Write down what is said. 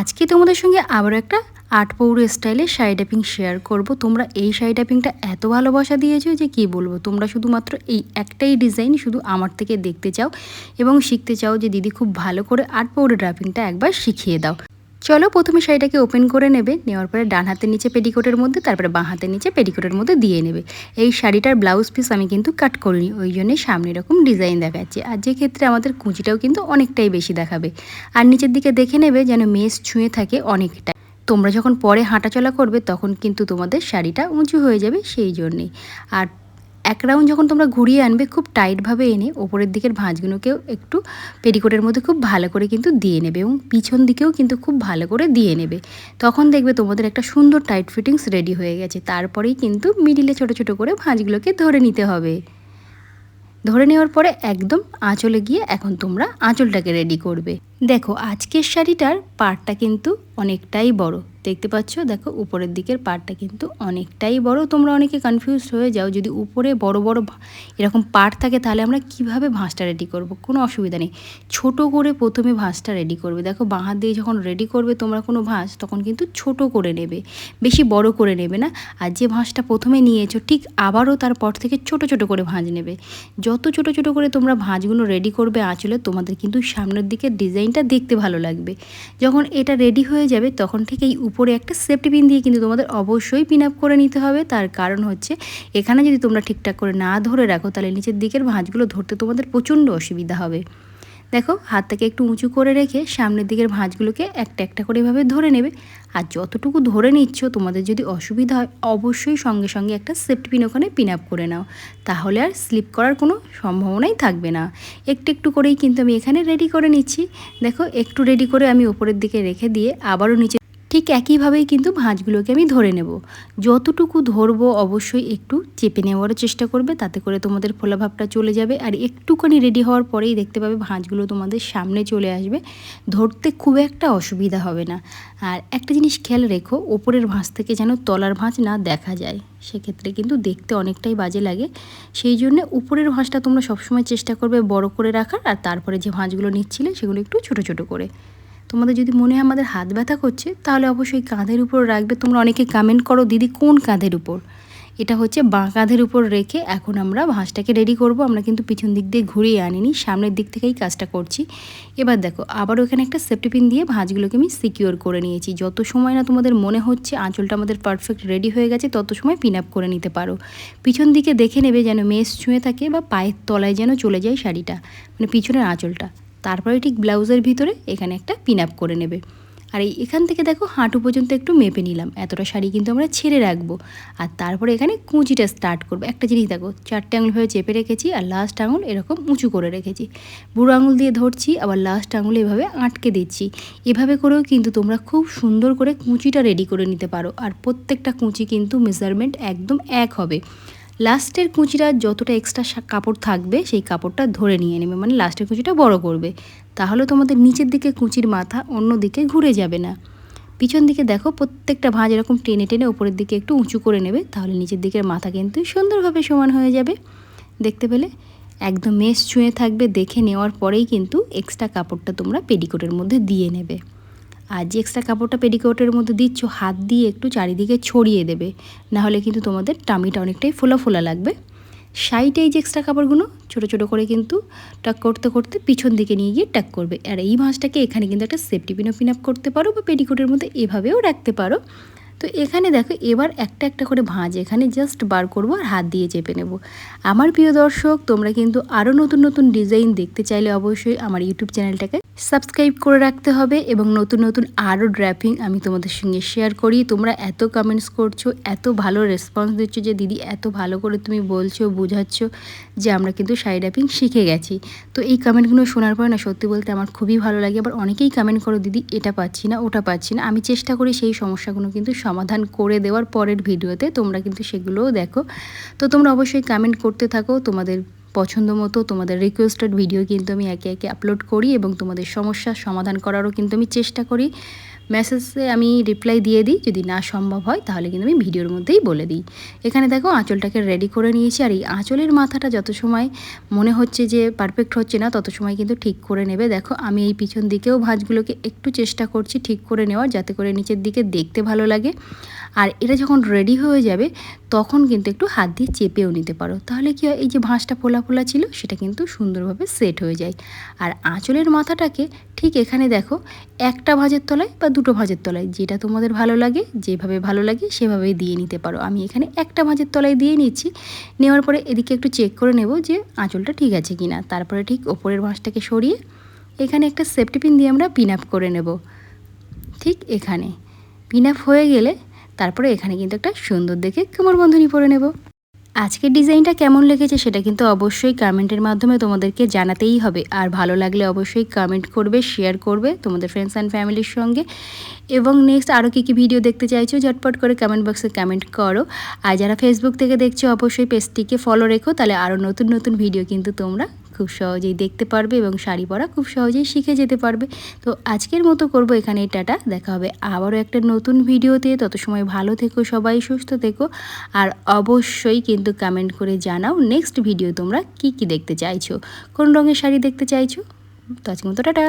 আজকে তোমাদের সঙ্গে আবার একটা আট পৌর স্টাইলে শাড়ি ট্যাপিং শেয়ার করব। তোমরা এই শাড়ি ট্যাপিংটা এত ভালোবাসা দিয়েছ যে কি বলব? তোমরা শুধুমাত্র এই একটাই ডিজাইন শুধু আমার থেকে দেখতে চাও এবং শিখতে চাও যে দিদি খুব ভালো করে আট পৌরে ড্রাপিংটা একবার শিখিয়ে দাও। চলো প্রথমে শাড়িটাকে ওপেন করে নেবে, নেওয়ার পরে ডান হাতের নিচে পেটিকোটের মধ্যে, তারপরে বাঁ হাতের নিচে পেটিকোটের মধ্যে দিয়ে নেবে। এই শাড়িটার ব্লাউজ পিস আমি কিন্তু কাট করিনি, ওই জন্যই সামনে এরকম ডিজাইন দেখাচ্ছে। আর যে ক্ষেত্রে আমাদের কুঁচিটাও কিন্তু অনেকটাই বেশি দেখাবে। আর নিচের দিকে দেখে নেবে যেন মেস ছুঁয়ে থাকে অনেকটা। তোমরা যখন পরে হাঁটাচলা করবে, তখন কিন্তু তোমাদের শাড়িটা উঁচু হয়ে যাবে, সেই জন্যেই। আর এক রাউন্ড যখন তোমরা ঘুরিয়ে আনবে, খুব টাইটভাবে এনে ওপরের দিকের ভাঁজগুলোকেও একটু পেটিকোটের মধ্যে খুব ভালো করে কিন্তু দিয়ে নেবে এবং পিছন দিকেও কিন্তু খুব ভালো করে দিয়ে নেবে। তখন দেখবে তোমাদের একটা সুন্দর টাইট ফিটিংস রেডি হয়ে গেছে। তারপরেই কিন্তু মিডিলে ছোট ছোট করে ভাঁজগুলোকে ধরে নিতে হবে। ধরে নেওয়ার পরে একদম আঁচলে গিয়ে এখন তোমরা আঁচলটাকে রেডি করবে। দেখো, আজকের শাড়িটার পাড়টা কিন্তু অনেকটাই বড়। দেখতে পাচ্ছ? দেখো, উপরের দিকের পাটটা কিন্তু অনেকটাই বড়। তোমরা অনেকে কনফিউজ হয়ে যাও, যদি উপরে বড় বড় এরকম পাট থাকে, তাহলে আমরা কীভাবে ভাঁজটা রেডি করব? কোনো অসুবিধা নেই। ছোট করে প্রথমে ভাঁজটা রেডি করবে। দেখো, বাঁ হাত দিয়ে যখন রেডি করবে তোমরা কোনো ভাঁজ, তখন কিন্তু ছোট করে নেবে। বেশি বড় করে নেবে না। আর যে ভাঁজটা প্রথমে নিয়েছো, ঠিক আবারও তারপর থেকে ছোট ছোট করে ভাঁজ নেবে। যত ছোট ছোট করে তোমরা ভাঁজগুলো রেডি করবে আঁচলে, তোমাদের কিন্তু সামনের দিকে ডিজাইনটা দেখতে ভালো লাগবে। যখন এটা রেডি হয়ে যাবে, তখন ঠিক এই উপরে একটা সেফটি পিন দিয়ে কিন্তু তোমাদের অবশ্যই পিন আপ করে নিতে হবে। তার কারণ হচ্ছে, এখানে যদি তোমরা ঠিকঠাক করে না ধরে রাখো, তাহলে নিচের দিকের ভাঁজগুলো ধরতে তোমাদের প্রচণ্ড অসুবিধা হবে। দেখো, হাতটাকে একটু উঁচু করে রেখে সামনের দিকের ভাঁজগুলোকে একটা একটা করে এভাবে ধরে নেবে। আর যতটুকু ধরে নিচ্ছ, তোমাদের যদি অসুবিধা হয়, অবশ্যই সঙ্গে সঙ্গে একটা সেফটি পিন ওখানে পিন আপ করে নাও। তাহলে আর স্লিপ করার কোনো সম্ভাবনাই থাকবে না। একটু একটু করেই কিন্তু আমি এখানে রেডি করে নিচ্ছি। দেখো, একটু রেডি করে আমি ওপরের দিকে রেখে দিয়ে আবারও নিচে ঠিক একইভাবেই কিন্তু ভাঁজগুলোকে আমি ধরে নেব। যতটুকু ধরবো অবশ্যই একটু চেপে নেওয়ারও চেষ্টা করবে, তাতে করে তোমাদের ফোলাভাবটা চলে যাবে। আর একটুখানি রেডি হওয়ার পরেই দেখতে পাবে ভাঁজগুলো তোমাদের সামনে চলে আসবে। ধরতে খুব একটা অসুবিধা হবে না। আর একটা জিনিস খেয়াল রেখো, ওপরের ভাঁজ থেকে যেন তলার ভাঁজ না দেখা যায়, সেক্ষেত্রে কিন্তু দেখতে অনেকটাই বাজে লাগে। সেই জন্য উপরের ভাঁজটা তোমরা সবসময় চেষ্টা করবে বড় করে রাখার, আর তারপরে যে ভাঁজগুলো নিচ্ছিলে সেগুলো একটু ছোট ছোট করে। তোমাদের যদি মনে হয় আমাদের হাত ব্যথা করছে, তাহলে অবশ্যই কাঁধের উপর রাখবে। তোমরা অনেকে কমেন্ট করো, দিদি, কোন কাঁধের উপর? এটা হচ্ছে বাঁ কাঁধের উপর রেখে এখন আমরা ভাঁজটাকে রেডি করব। আমরা কিন্তু পিছন দিক দিয়ে ঘুরিয়ে আনিনি, সামনের দিক থেকেই কাজটা করছি। এবার দেখো, আবার ওখানে একটা সেফটি পিন দিয়ে ভাঁজগুলোকে আমি সিকিওর করে নিয়েছি। যত সময় না তোমাদের মনে হচ্ছে আঁচলটা আমাদের পারফেক্ট রেডি হয়ে গেছে, তত সময় পিন আপ করে নিতে পারো। পিছন দিকে দেখে নেবে যেন মেস ছুঁয়ে থাকে বা পায়ের তলায় যেন চলে যায় শাড়িটা মানে পিছনের আঁচলটা। তারপরে ঠিক ব্লাউজের ভিতরে এখানে একটা পিন আপ করে নেবে। আর এই এখান থেকে দেখো হাঁটু পর্যন্ত একটু মেপে নিলাম। এতটা শাড়ি কিন্তু আমরা ছেড়ে রাখব। আর তারপরে এখানে কুঁচিটা স্টার্ট করব। একটা জিনিস দেখো, চারটে আঙুল হয়ে চেপে রেখেছি আর লাস্ট আঙুল এরকম উঁচু করে রেখেছি। বুড়ো আঙুল দিয়ে ধরছি, আবার লাস্ট আঙুল এভাবে আটকে দিচ্ছি। এভাবে করেও কিন্তু তোমরা খুব সুন্দর করে কুঁচিটা রেডি করে নিতে পারো। আর প্রত্যেকটা কুঁচি কিন্তু মেজারমেন্ট একদম এক হবে। লাস্টের কুঁচিটা যতটা এক্সট্রা কাপড় থাকবে, সেই কাপড়টা ধরে নিয়ে নেবে। মানে লাস্টের কুঁচিটা বড় করবে। তাহলে তোমাদের নিচের দিকে কুঁচির মাথা, অন্য দিকে ঘুরে যাবে না। পিছন দিকে দেখো, প্রত্যেকটা ভাঁজ এরকম টেনে টেনে ওপরের দিকে একটু উঁচু করে নেবে, তাহলে নিচের দিকের মাথা কিন্তু সুন্দরভাবে সমান হয়ে যাবে। দেখতে পেলে? একদম মেস ছুঁয়ে থাকবে, দেখে নেওয়ার পরেই কিন্তু এক্সট্রা কাপড়টা তোমরা পেডিকোটের মধ্যে দিয়ে নেবে। আর যে এক্সট্রা কাপড়টা পেডিকোটের মধ্যে দিচ্ছ, হাত দিয়ে একটু চারিদিকে ছড়িয়ে দেবে। নাহলে কিন্তু তোমাদের টামিটা অনেকটাই ফোলা ফোলা লাগবে। সাইডে এই যে এক্সট্রা কাপড়গুলো, ছোটো ছোটো করে কিন্তু টাক করতে করতে পিছন দিকে নিয়ে গিয়ে টাক করবে। আর এই মাছটাকে এখানে কিন্তু একটা সেফটি পিন পিন আপ করতে পারো বা পেডিকোটের মধ্যে এভাবেও রাখতে পারো। তো এখানে দেখো, এবার একটা একটা করে ভাঁজ। এখানে জাস্ট বার করব আর হাত দিয়ে চেপে নেব। আমার প্রিয় দর্শক, তোমরা কিন্তু আরও নতুন নতুন ডিজাইন দেখতে চাইলে অবশ্যই আমার ইউটিউব চ্যানেলটাকে সাবস্ক্রাইব করে রাখতে হবে এবং নতুন নতুন আরও ড্র্যাপিং আমি তোমাদের সঙ্গে শেয়ার করি। তোমরা এত কমেন্টস করছ, এত ভালো রেসপন্স দিচ্ছ যে, দিদি, এত ভালো করে তুমি বলছো, বোঝাচ্ছ যে, আমরা কিন্তু শাড়ি ড্র্যাপিং শিখে গেছি। তো এই কমেন্টগুলো শোনার পরে না, সত্যি বলতে আমার খুবই ভালো লাগে। আবার অনেকেই কমেন্ট করো, দিদি, এটা পাচ্ছি না, ওটা পাচ্ছি না। আমি চেষ্টা করি সেই সমস্যাগুলো কিন্তু সমাধান করে দেওয়ার পরের ভিডিওতে তোমরা কিন্তু সেগুলোও দেখো। তো তোমরা অবশ্যই কমেন্ট করতে থাকো। তোমাদের পছন্দ মতো, তোমাদের রিকোয়েস্টেড ভিডিও কিন্তু আমি একে একে আপলোড করি এবং তোমাদের সমস্যার সমাধান করারও কিন্তু আমি চেষ্টা করি। মেসেজে আমি রিপ্লাই দিয়ে দিই, যদি না সম্ভব হয়, তাহলে কিন্তু আমি ভিডিওর মধ্যেই বলে দিই। এখানে দেখো আঁচলটাকে রেডি করে নিয়েছি, আর এই আঁচলের মাথাটা যত সময় মনে হচ্ছে যে পারফেক্ট হচ্ছে না, তত সময় কিন্তু ঠিক করে নেবে। দেখো, আমি এই পিছন দিকেও ভাঁজগুলোকে একটু চেষ্টা করছি ঠিক করে নেওয়ার, যাতে করে নিচের দিকে দেখতে ভালো লাগে। আর এটা যখন রেডি হয়ে যাবে, তখন কিন্তু একটু হাত দিয়ে চেপেও নিতে পারো। তাহলে কি হয়, এই যে ভাঁজটা ফোলা ফোলা ছিল, সেটা কিন্তু সুন্দরভাবে সেট হয়ে যায়। আর আঁচলের মাথাটাকে ঠিক এখানে দেখো, একটা ভাঁজের তলায় বা দুটো ভাঁজের তলায়, যেটা তোমাদের ভালো লাগে, যেভাবে ভালো লাগে সেভাবেই দিয়ে নিতে পারো। আমি এখানে একটা ভাঁজের তলায় দিয়ে নিচ্ছি। নেওয়ার পরে এদিকে একটু চেক করে নেব যে আঁচলটা ঠিক আছে কি না তারপরে ঠিক ওপরের ভাঁজটাকে সরিয়ে এখানে একটা সেফটি পিন দিয়ে আমরা পিন আপ করে নেব। ঠিক এখানে। পিন আপ হয়ে গেলে তারপরে এখানে কিন্তু একটা সুন্দর দেখে কোমর বন্ধনী পরে নেব। আজকের ডিজাইনটা কেমন লেগেছে সেটা কিন্তু অবশ্যই কমেন্টের মাধ্যমে তোমাদেরকে জানাতেই হবে। আর ভালো লাগলে অবশ্যই কমেন্ট করবে, শেয়ার করবে তোমাদের ফ্রেন্ডস অ্যান্ড ফ্যামিলির সঙ্গে। এবং নেক্সট আরও কী কী ভিডিও দেখতে চাইছো ঝটপট করে কমেন্ট বক্সে কমেন্ট করো। আর যারা ফেসবুক থেকে দেখছ অবশ্যই পেজটিকে ফলো রেখো, তাহলে আরও নতুন নতুন ভিডিও কিন্তু তোমরা খুব সহজেই দেখতে পারবে এবং শাড়ি পরা খুব সহজেই শিখে যেতে পারবে। তো আজকের মতো করব এখানে টাটা, দেখা হবে আবারও একটা নতুন ভিডিওতে। তত সময় ভালো থেকো, সবাই সুস্থ থেকো। আর অবশ্যই কিন্তু কমেন্ট করে জানাও নেক্সট ভিডিও তোমরা কি কি দেখতে চাইছো, কোন রঙের শাড়ি দেখতে চাইছো। তো আজকের মতো টাটা।